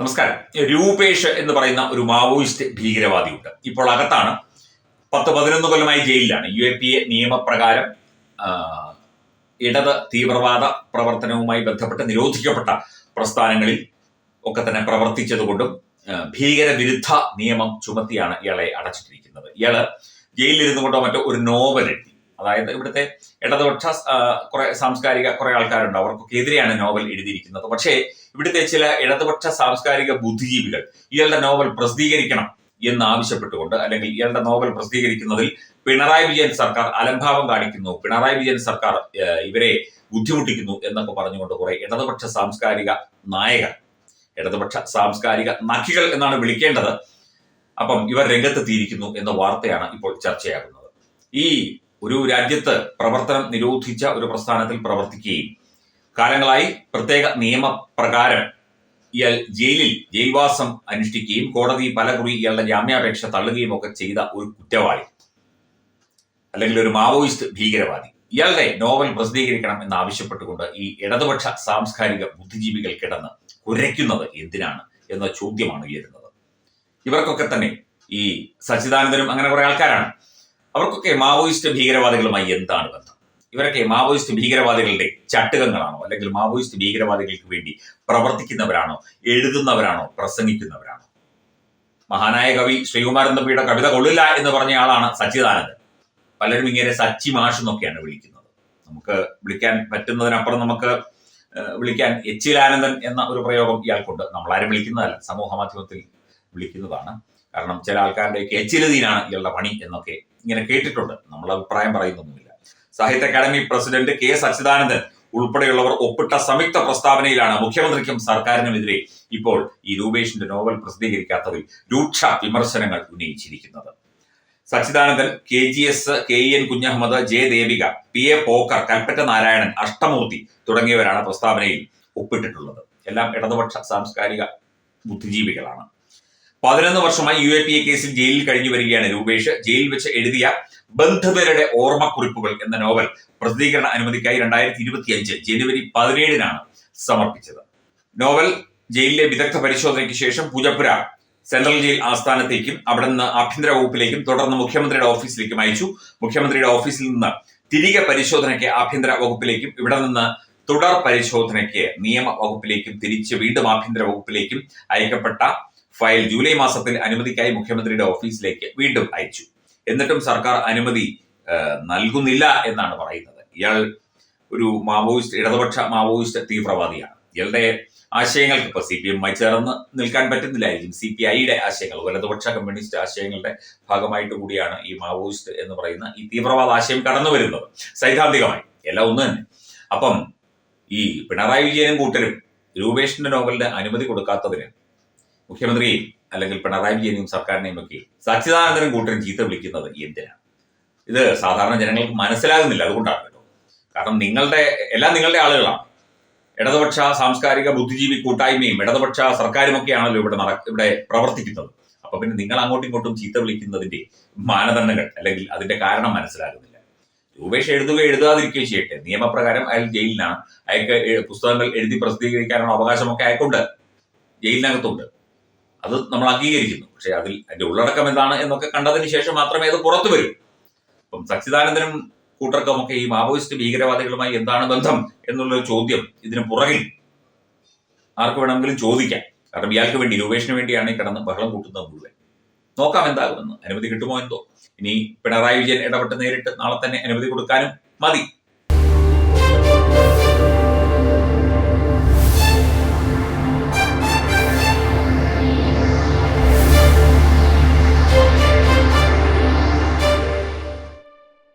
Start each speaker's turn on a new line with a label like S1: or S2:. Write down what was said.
S1: നമസ്കാരം. രൂപേഷ് എന്ന് പറയുന്ന ഒരു മാവോയിസ്റ്റ് ഭീകരവാദിയുണ്ട്. ഇപ്പോൾ അകത്താണ്. പത്ത് പതിനൊന്ന് കൊല്ലമായി ജയിലിലാണ്. യു എ പി എ നിയമപ്രകാരം ഇടത് തീവ്രവാദ പ്രവർത്തനവുമായി ബന്ധപ്പെട്ട് നിരോധിക്കപ്പെട്ട പ്രസ്ഥാനങ്ങളിൽ ഒക്കെ തന്നെ പ്രവർത്തിച്ചതുകൊണ്ടും ഭീകരവിരുദ്ധ നിയമം ചുമത്തിയാണ് ഇയാളെ അടച്ചിട്ടിരിക്കുന്നത്. ഇയാൾ ജയിലിലിരുന്നു കൊണ്ടോ മറ്റോ ഒരു നോവൽ എഴുതി. അതായത് ഇവിടുത്തെ ഇടതുപക്ഷ കുറെ സാംസ്കാരിക കുറെ ആൾക്കാരുണ്ട്. അവർക്കൊക്കെ എതിരെയാണ് നോവൽ എഴുതിയിരിക്കുന്നത്. പക്ഷേ ഇവിടുത്തെ ചില ഇടതുപക്ഷ സാംസ്കാരിക ബുദ്ധിജീവികൾ ഇയാളുടെ നോവൽ പ്രസിദ്ധീകരിക്കണം എന്ന് ആവശ്യപ്പെട്ടുകൊണ്ട് അല്ലെങ്കിൽ ഇയാളുടെ നോവൽ പ്രസിദ്ധീകരിക്കുന്നതിൽ പിണറായി വിജയൻ സർക്കാർ അലംഭാവം കാണിക്കുന്നു. പിണറായി വിജയൻ സർക്കാർ ഇവരെ ബുദ്ധിമുട്ടിക്കുന്നു എന്നൊക്കെ പറഞ്ഞുകൊണ്ട് കുറെ ഇടതുപക്ഷ സാംസ്കാരിക നായകർ ഇടതുപക്ഷ സാംസ്കാരിക നഖികൾ എന്നാണ് വിളിക്കേണ്ടത്. അപ്പം ഇവർ രംഗത്തെത്തിയിരിക്കുന്നു എന്ന വാർത്തയാണ് ഇപ്പോൾ ചർച്ചയാകുന്നത്. ഈ ഒരു രാജ്യത്ത് പ്രവർത്തനം നിരോധിച്ച ഒരു പ്രസ്ഥാനത്തിൽ പ്രവർത്തിക്കുകയും കാലങ്ങളായി പ്രത്യേക നിയമപ്രകാരം ഇയാൾ ജയിലിൽ ജയിൽവാസം അനുഷ്ഠിക്കുകയും കോടതി പലകുറി ഇയാളുടെ ജാമ്യാപേക്ഷ തള്ളുകയും ഒക്കെ ചെയ്ത ഒരു കുറ്റവാളി അല്ലെങ്കിൽ ഒരു മാവോയിസ്റ്റ് ഭീകരവാദി. ഇയാളുടെ നോവൽ പ്രസിദ്ധീകരിക്കണം എന്ന് ആവശ്യപ്പെട്ടുകൊണ്ട് ഈ ഇടതുപക്ഷ സാംസ്കാരിക ബുദ്ധിജീവികൾ കിടന്ന് കുരയ്ക്കുന്നത് എന്തിനാണ് എന്ന ചോദ്യമാണ് ഉയരുന്നത്. ഇവർക്കൊക്കെ തന്നെ ഈ സച്ചിദാനന്ദനും അങ്ങനെ കുറെ ആൾക്കാരാണ്. അവർക്കൊക്കെ മാവോയിസ്റ്റ് ഭീകരവാദികളുമായി എന്താണ് ബന്ധം? ഇവരൊക്കെ മാവോയിസ്റ്റ് ഭീകരവാദികളുടെ ചട്ടുകങ്ങളാണോ? അല്ലെങ്കിൽ മാവോയിസ്റ്റ് ഭീകരവാദികൾക്ക് വേണ്ടി പ്രവർത്തിക്കുന്നവരാണോ? എഴുതുന്നവരാണോ? പ്രസംഗിക്കുന്നവരാണോ? മഹാനായ കവി ശ്രീകുമാരൻ തമ്പിയുടെ കവിത കൊള്ളില്ല എന്ന് പറഞ്ഞ ആളാണ് സച്ചിദാനന്ദൻ. പലരും ഇങ്ങനെ സച്ചി മാഷ് എന്നൊക്കെയാണ് വിളിക്കുന്നത്. നമുക്ക് വിളിക്കാൻ പറ്റുന്നതിനപ്പുറം നമുക്ക് വിളിക്കാൻ എച്ചിലാനന്ദൻ എന്ന ഒരു പ്രയോഗം ഇയാൾക്കുണ്ട്. നമ്മളാരും വിളിക്കുന്നതല്ല സമൂഹ മാധ്യമത്തിൽ വിളിക്കുന്നതാണ്. കാരണം ചില ആൾക്കാരുടെയൊക്കെ എച്ചിലതീനാണ് ഇയാളുടെ പണി എന്നൊക്കെ ഇങ്ങനെ കേട്ടിട്ടുണ്ട്. നമ്മൾ അഭിപ്രായം പറയുന്നൊന്നുമില്ല. സാഹിത്യ അക്കാദമി പ്രസിഡന്റ് കെ സച്ചിദാനന്ദൻ ഉൾപ്പെടെയുള്ളവർ ഒപ്പിട്ട സംയുക്ത പ്രസ്താവനയിലാണ് മുഖ്യമന്ത്രിക്കും സർക്കാരിനുമെതിരെ ഇപ്പോൾ ഈ രൂപേഷിന്റെ നോവൽ പ്രസിദ്ധീകരിക്കാത്തതിൽ രൂക്ഷ വിമർശനങ്ങൾ ഉന്നയിച്ചിരിക്കുന്നത്. Sachidanandan K G S K N Kunhammad J Devika P A Pokker Kalpetta Narayanan Ashtamoorthy തുടങ്ങിയവരാണ് പ്രസ്താവനയിൽ ഒപ്പിട്ടിട്ടുള്ളത്. എല്ലാം ഇടതുപക്ഷ സാംസ്കാരിക ബുദ്ധിജീവികളാണ്. പതിനൊന്ന് വർഷമായി യു എ പി എ കേസിൽ ജയിലിൽ കഴിഞ്ഞു വരികയാണ് രൂപേഷ്. ജയിലിൽ വെച്ച് എഴുതിയ ബന്ധുതരുടെ ഓർമ്മക്കുറിപ്പുകൾ എന്ന നോവൽ പ്രസിദ്ധീകരണ അനുമതിക്കായി രണ്ടായിരത്തി ഇരുപത്തി അഞ്ച് ജനുവരി പതിനേഴിനാണ് സമർപ്പിച്ചത്. നോവൽ ജയിലിലെ വിദഗ്ധ പരിശോധനയ്ക്ക് ശേഷം പൂജപ്പുര സെൻട്രൽ ജയിൽ ആസ്ഥാനത്തേക്കും അവിടെ നിന്ന് ആഭ്യന്തര വകുപ്പിലേക്കും തുടർന്ന് മുഖ്യമന്ത്രിയുടെ ഓഫീസിലേക്കും അയച്ചു. മുഖ്യമന്ത്രിയുടെ ഓഫീസിൽ നിന്ന് തിരികെ പരിശോധനയ്ക്ക് ആഭ്യന്തര വകുപ്പിലേക്കും ഇവിടെ നിന്ന് തുടർ പരിശോധനയ്ക്ക് നിയമ വകുപ്പിലേക്കും തിരിച്ച് വീണ്ടും ആഭ്യന്തര വകുപ്പിലേക്കും അയക്കപ്പെട്ട ഫയൽ ജൂലൈ മാസത്തിൽ അനുമതിക്കായി മുഖ്യമന്ത്രിയുടെ ഓഫീസിലേക്ക് വീണ്ടും അയച്ചു. എന്നിട്ടും സർക്കാർ അനുമതി നൽകുന്നില്ല എന്നാണ് പറയുന്നത്. ഇയാൾ ഒരു മാവോയിസ്റ്റ് ഇടതുപക്ഷ മാവോയിസ്റ്റ് തീവ്രവാദിയാണ്. ഇയാളുടെ ആശയങ്ങൾക്ക് ഇപ്പൊ സി പി എമ്മായി ചേർന്ന് നിൽക്കാൻ പറ്റുന്നില്ലായിരിക്കും. സി പി ഐയുടെ ആശയങ്ങൾ വലതുപക്ഷ കമ്മ്യൂണിസ്റ്റ് ആശയങ്ങളുടെ ഭാഗമായിട്ട് കൂടിയാണ് ഈ മാവോയിസ്റ്റ് എന്ന് പറയുന്ന ഈ തീവ്രവാദ ആശയം കടന്നു വരുന്നത്. സൈദ്ധാന്തികമായി. എല്ലാം ഒന്ന് തന്നെ. അപ്പം ഈ പിണറായി വിജയനും കൂട്ടരും രൂപേഷിന്റെ നോവലിന് അനുമതി കൊടുക്കാത്തതിന് മുഖ്യമന്ത്രിയെയും അല്ലെങ്കിൽ പിണറായി വിജയനെയും സർക്കാരിനെയും ഒക്കെ സച്ചിദാനന്ദനും കൂട്ടരും ചീത്ത വിളിക്കുന്നത് എന്തിനാണ് ഇത് സാധാരണ ജനങ്ങൾക്ക് മനസ്സിലാകുന്നില്ല അതുകൊണ്ടാണ് കേട്ടോ. കാരണം നിങ്ങളുടെ എല്ലാം നിങ്ങളുടെ ആളുകളാണ്. ഇടതുപക്ഷ സാംസ്കാരിക ബുദ്ധിജീവി കൂട്ടായ്മയും ഇടതുപക്ഷ സർക്കാരുമൊക്കെയാണല്ലോ ഇവിടെ നട ഇവിടെ പ്രവർത്തിക്കുന്നത്. അപ്പൊ പിന്നെ നിങ്ങൾ അങ്ങോട്ടും ഇങ്ങോട്ടും ചീത്ത വിളിക്കുന്നതിന്റെ മാനദണ്ഡങ്ങൾ അല്ലെങ്കിൽ അതിന്റെ കാരണം മനസ്സിലാകുന്നില്ല. രൂപേഷ് എഴുതുക എഴുതാതിരിക്കുകയും ചെയ്യട്ടെ. നിയമപ്രകാരം അയാൾ ജയിലിലാണ് അയാൾക്ക് പുസ്തകങ്ങൾ എഴുതി പ്രസിദ്ധീകരിക്കാനുള്ള അവകാശമൊക്കെ അയാൾക്കുണ്ട്. ജയിലിനകത്തുണ്ട്. അത് നമ്മൾ അംഗീകരിക്കുന്നു. പക്ഷെ അതിൽ അതിന്റെ ഉള്ളടക്കം എന്താണ് എന്നൊക്കെ കണ്ടതിന് ശേഷം മാത്രമേ അത് പുറത്തു വരൂ. അപ്പം സച്ചിദാനന്ദനും കൂട്ടർക്കുമൊക്കെ ഈ മാവോയിസ്റ്റ് ഭീകരവാദികളുമായി എന്താണ് ബന്ധം എന്നുള്ള ചോദ്യം ഇതിന് പുറകിൽ ആർക്ക് വേണമെങ്കിലും ചോദിക്കാം. കാരണം ഇയാൾക്ക് വേണ്ടി രൂപേഷിന് വേണ്ടിയാണ് ഈ കിടന്ന് ബഹളം കൂട്ടുന്നത് മുഴുവൻ. നോക്കാം എന്താകുമെന്ന്. അനുമതി കിട്ടുമോ എന്തോ? ഇനി പിണറായി വിജയൻ ഇടപെട്ട് നേരിട്ട് നാളെ തന്നെ അനുമതി കൊടുക്കാനും മതി.